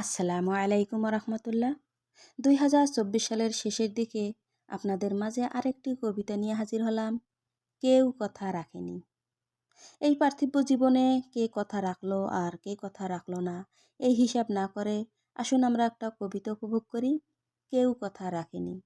আসসালামু আলাইকুম রহমতুল্লাহ দুই হাজার চব্বিশ সালের শেষের দিকে আপনাদের মাঝে আরেকটি কবিতা নিয়ে হাজির হলাম, কেউ কথা রাখেনি। এই পার্থিব জীবনে কে কথা রাখল আর কে কথা রাখল না, এই হিসাব না করে আসুন আমরা একটা কবিতা উপভোগ করি, কেউ কথা রাখেনি।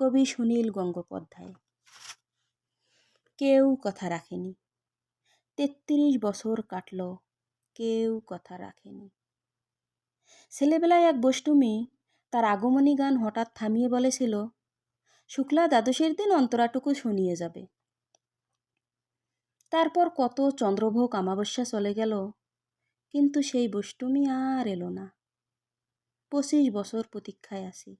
কবি সুনীল গঙ্গোপাধ্যায়। কেউ কথা রাখেনি। তেত্রিশ বছর কাটল, কেউ কথা রাখেনি। ছেলেবেলায় এক বষ্টমী তার আগমনী গান হঠাৎ থামিয়ে বলেছিল শুক্লা দ্বাদশের দিন অন্তরাটুকু শুনিয়ে যাবে। তারপর কত চন্দ্রভোগ অমাবস্যা চলে গেল, কিন্তু সেই বষ্টমী আর এলো না। পঁচিশ বছর প্রতীক্ষায় আছি।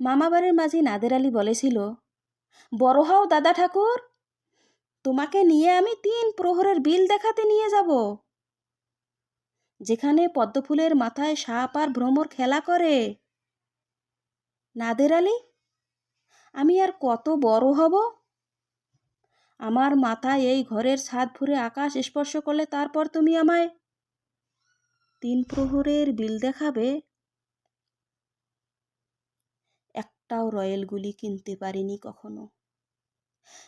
মামাবাড়ির মাঝি নাদের আলী বলেছিল বড় হও দাদা ঠাকুর, তোমাকে নিয়ে আমি তিন প্রহরের বিল দেখাতে নিয়ে যাব। যেখানে পদ্মফুলের মাথায় সাপ আর ভ্রমর খেলা করে। নাদের আলী, আমি আর কত বড় হব? আমার মাথায় এই ঘরের ছাদ ফুরে আকাশ স্পর্শ করলে তারপর তুমি আমায় তিন প্রহরের বিল দেখাবে? একটাও রয়েলগুলি কিনতে পারিনি কখনো।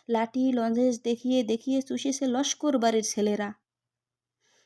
লাঠি, লঞ্জেস দেখিয়ে দেখিয়ে চুষেছে লস্কর বাড়ির ছেলেরা।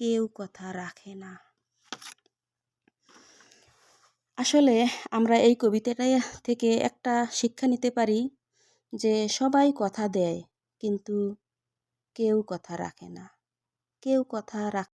কেউ কথা রাখে না। আসলে আমরা এই কবিতাটা থেকে একটা শিক্ষা নিতে পারি যে সবাই কথা দেয় কিন্তু কেউ কথা রাখে না। কেউ কথা রাখ